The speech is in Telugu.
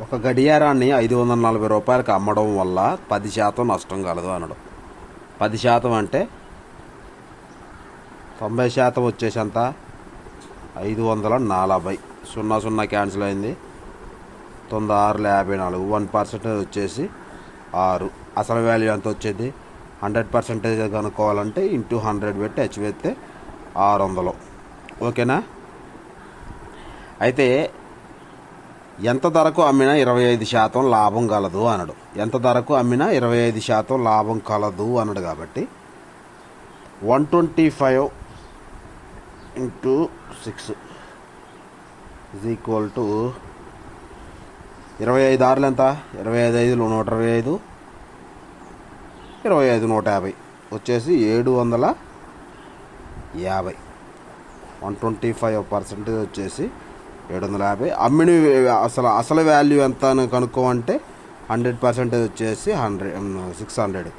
ఒక గడియారాన్ని ఐదు వందల నలభై రూపాయలకి అమ్మడం వల్ల పది శాతం నష్టం కలదు అనడం. పది శాతం అంటే తొంభై శాతం వచ్చేసంత ఐదు వందల నలభై. సున్నా సున్నా క్యాన్సిల్ అయింది. తొమ్మిది ఆరుల యాభై నాలుగు. వన్ పర్సెంటేజ్ వచ్చేసి ఆరు. అసలు వాల్యూ ఎంత వచ్చేది? హండ్రెడ్ పర్సెంటేజ్ కనుక్కోవాలంటే ఇంటూ హండ్రెడ్ పెట్టి హెచ్ పెడితే ఆరు వందలు. ఓకేనా? అయితే ఎంత ధరకు అమ్మినా ఇరవై ఐదు శాతం లాభం కలదు అనడు. ఎంత ధరకు అమ్మినా ఇరవై ఐదు శాతం లాభం కలదు అనడు కాబట్టి one twenty five into six is equal to ఇరవై ఐదు ఆరులు ఎంత? ఇరవై ఐదు ఐదులు నూట ఇరవై ఐదు. ఇరవై ఐదు నూట యాభై. వచ్చేసి ఏడు వందల యాభై. వన్ ట్వంటీ ఫైవ్ పర్సెంటేజ్ వచ్చేసి ఏడు వందల యాభై అమ్మిన అసలు అసలు వాల్యూ ఎంత అని కనుక్కోమంటే హండ్రెడ్ పర్సెంటేజ్ వచ్చేసి హండ్రెడ్ సిక్స్ హండ్రెడ్